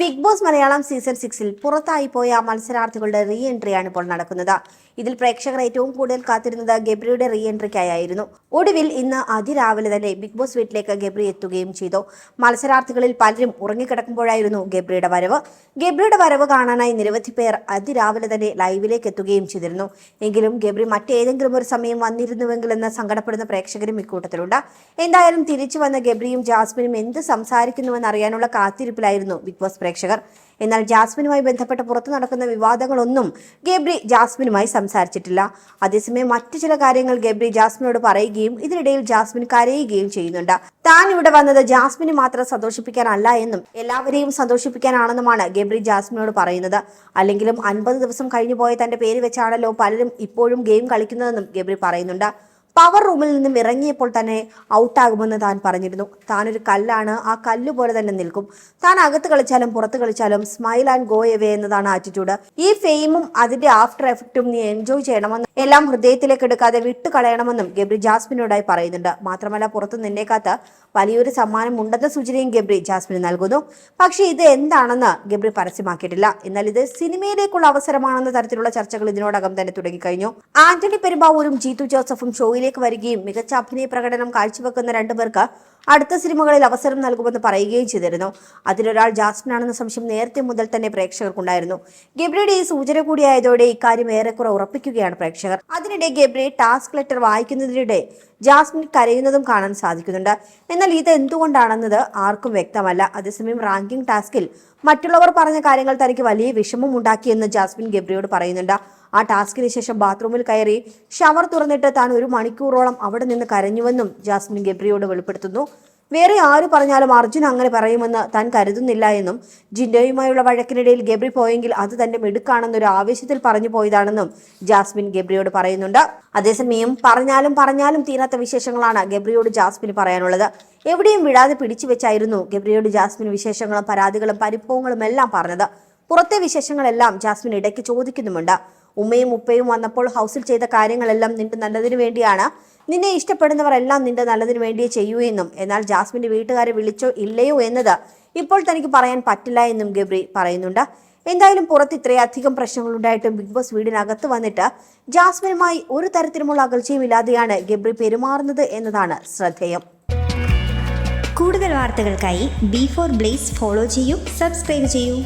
Big boss Malayalam season സിക്സിൽ പുറത്തായി പോയ മത്സരാർത്ഥികളുടെ റീ എൻട്രിയാണ് ഇപ്പോൾ നടക്കുന്നത്. ഇതിൽ പ്രേക്ഷകർ ഏറ്റവും കൂടുതൽ കാത്തിരുന്നത് ഗബ്രിയുടെ റീ എൻട്രിക്കായിരുന്നു ഒടുവിൽ ഇന്ന് അതിരാവിലെ തന്നെ ബിഗ് ബോസ് വീട്ടിലേക്ക് ഗബ്രി എത്തുകയും ചെയ്തു. മത്സരാർത്ഥികളിൽ പലരും ഉറങ്ങിക്കിടക്കുമ്പോഴായിരുന്നു ഗബ്രിയുടെ വരവ്. ഗബ്രിയുടെ വരവ് കാണാനായി നിരവധി പേർ അതിരാവിലെ തന്നെ ലൈവിലേക്ക് എത്തുകയും ചെയ്തിരുന്നു. എങ്കിലും ഗബ്രി മറ്റേതെങ്കിലും ഒരു സമയം വന്നിരുന്നുവെങ്കിലെന്ന് സങ്കടപ്പെടുന്ന പ്രേക്ഷകരും ഇക്കൂട്ടത്തിലുണ്ട്. എന്തായാലും തിരിച്ചു വന്ന ഗബ്രിയും ജാസ്മിനും എന്ത് സംസാരിക്കുന്നുവെന്ന് അറിയാനുള്ള കാത്തിരിപ്പിലായിരുന്നു ബിഗ് ബോസ് പ്രേക്ഷകർ. എന്നാൽ ജാസ്മിനുമായി ബന്ധപ്പെട്ട് പുറത്തു നടക്കുന്ന വിവാദങ്ങളൊന്നും ഗബ്രി ജാസ്മിനുമായി സംസാരിച്ചിട്ടില്ല. അതേസമയം മറ്റു ചില കാര്യങ്ങൾ ഗബ്രി ജാസ്മിനോട് പറയുകയും ഇതിനിടയിൽ ജാസ്മിൻ കരയുകയും ചെയ്യുന്നുണ്ട്. താൻ ഇവിടെ വന്നത് ജാസ്മിന് മാത്രം സന്തോഷിപ്പിക്കാനല്ല എന്നും എല്ലാവരെയും സന്തോഷിപ്പിക്കാനാണെന്നുമാണ് ഗബ്രി ജാസ്മിനോട് പറയുന്നത്. അല്ലെങ്കിലും അൻപത് ദിവസം കഴിഞ്ഞു പോയ തന്റെ പേര് വെച്ചാണല്ലോ പലരും ഇപ്പോഴും ഗെയിം കളിക്കുന്നതെന്നും ഗബ്രി പറയുന്നുണ്ട്. പവർ റൂമിൽ നിന്നും ഇറങ്ങിയപ്പോൾ തന്നെ ഔട്ടാകുമെന്ന് താൻ പറഞ്ഞിരുന്നു. താനൊരു കല്ലാണ് ആ കല്ല് പോലെ തന്നെ നിൽക്കും. താൻ അകത്ത് കളിച്ചാലും പുറത്ത് കളിച്ചാലും സ്മൈൽ ആൻഡ് ഗോ എവേ എന്നതാണ് ആറ്റിറ്റ്യൂഡ് ഈ ഫെയിമും അതിന്റെ ആഫ്റ്റർ എഫക്റ്റും നീ എൻജോയ് ചെയ്യണമെന്നും എല്ലാം ഹൃദയത്തിലേക്ക് എടുക്കാതെ വിട്ടു കളയണമെന്നും ഗബ്രി ജാസ്മിനോടായി പറയുന്നുണ്ട്. മാത്രമല്ല പുറത്ത് നിന്നേക്കാത്ത വലിയൊരു സമ്മാനം ഉണ്ടെന്ന സൂചനയും ഗബ്രി ജാസ്മിന് നൽകുന്നു. പക്ഷേ ഇത് എന്താണെന്ന് ഗബ്രി പരസ്യമാക്കിയിട്ടില്ല. എന്നാൽ ഇത് സിനിമയിലേക്കുള്ള അവസരമാണെന്ന തരത്തിലുള്ള ചർച്ചകൾ ഇതിനോടകം തന്നെ തുടങ്ങിക്കഴിഞ്ഞു. ആന്റണി പെരുമ്പാവൂരും ജീതു ജോസഫും ഷോയിലേക്ക് വരികയും മികച്ച അഭിനയ പ്രകടനം കാഴ്ചവെക്കുന്ന രണ്ടുപേർക്ക് അടുത്ത സിനിമകളിൽ അവസരം നൽകുമെന്ന് പറയുകയും ചെയ്തിരുന്നു. അതിലൊരാൾ ജാസ്മിനാണെന്ന സംശയം നേരത്തെ മുതൽ തന്നെ പ്രേക്ഷകർക്കുണ്ടായിരുന്നു. ഗബ്രിയുടെ ഈ സൂചന കൂടിയായതോടെ ഇക്കാര്യം ഏറെക്കുറെ ഉറപ്പിക്കുകയാണ് പ്രേക്ഷകർ. അതിനിടെ ഗബ്രി ടാസ്ക് ലെറ്റർ വായിക്കുന്നതിനിടെ ജാസ്മിൻ കരയുന്നതും കാണാൻ സാധിക്കുന്നുണ്ട്. എന്നാൽ ഇത് എന്തുകൊണ്ടാണെന്നത് ആർക്കും വ്യക്തമല്ല. അതേസമയം റാങ്കിംഗ് ടാസ്കിൽ മറ്റുള്ളവർ പറഞ്ഞ കാര്യങ്ങൾ തനിക്ക് വലിയ വിഷമം ഉണ്ടാക്കിയെന്ന് ജാസ്മിൻ ഗബ്രിയോട് പറയുന്നുണ്ട്. ആ ടാസ്കിന് ശേഷം ബാത്റൂമിൽ കയറി ഷവർ തുറന്നിട്ട് താൻ ഒരു മണിക്കൂറോളം അവിടെ നിന്ന് കരഞ്ഞുവെന്നും ജാസ്മിൻ ഗബ്രിയോട് വെളിപ്പെടുത്തുന്നു. വേറെ ആര് പറഞ്ഞാലും അർജുൻ അങ്ങനെ പറയുമെന്ന് താൻ കരുതുന്നില്ല എന്നും ജിൻഡോയുമായുള്ള വഴക്കിനിടയിൽ ഗബ്രി പോയെങ്കിൽ അത് തന്റെ മിടുക്കാണെന്നൊരു ആവേശത്തിൽ പറഞ്ഞു പോയതാണെന്നും ജാസ്മിൻ ഗബ്രിയോട് പറയുന്നുണ്ട്. അതേസമയം പറഞ്ഞാലും പറഞ്ഞാലും തീരാത്ത വിശേഷങ്ങളാണ് ഗബ്രിയോട് ജാസ്മിന് പറയാനുള്ളത്. എവിടെയും വിടാതെ പിടിച്ചു വെച്ചായിരുന്നു ഗബ്രിയോട് ജാസ്മിൻ വിശേഷങ്ങളും പരാതികളും പരിഭവങ്ങളും എല്ലാം പറഞ്ഞത്. പുറത്തെ വിശേഷങ്ങളെല്ലാം ജാസ്മിൻ ഇടയ്ക്ക് ചോദിക്കുന്നുമുണ്ട്. ഉമ്മയും ഉപ്പയും വന്നപ്പോൾ ഹൗസിൽ ചെയ്ത കാര്യങ്ങളെല്ലാം നിന്റെ നല്ലതിനു വേണ്ടിയാണ്. നിന്നെ ഇഷ്ടപ്പെടുന്നവർ എല്ലാം നിന്റെ നല്ലതിനു വേണ്ടിയേ ചെയ്യൂ എന്നും. എന്നാൽ ജാസ്മിന്റെ വീട്ടുകാരെ വിളിച്ചോ ഇല്ലയോ എന്നത് ഇപ്പോൾ തനിക്ക് പറയാൻ പറ്റില്ല എന്നും ഗബ്രി പറയുന്നുണ്ട്. എന്തായാലും പുറത്ത് ഇത്രയധികം പ്രശ്നങ്ങൾ ഉണ്ടായിട്ടും ബിഗ് ബോസ് വീടിനകത്ത് വന്നിട്ട് ജാസ്മിനുമായി ഒരു തരത്തിലുമുള്ള അകൽച്ചയും ഇല്ലാതെയാണ് ഗബ്രി പെരുമാറുന്നത് എന്നതാണ് ശ്രദ്ധേയം. കൂടുതൽ വാർത്തകൾക്കായി ബി ഫോർ ബ്ലേസ് ഫോളോ ചെയ്യൂ സബ്സ്ക്രൈബ് ചെയ്യൂ.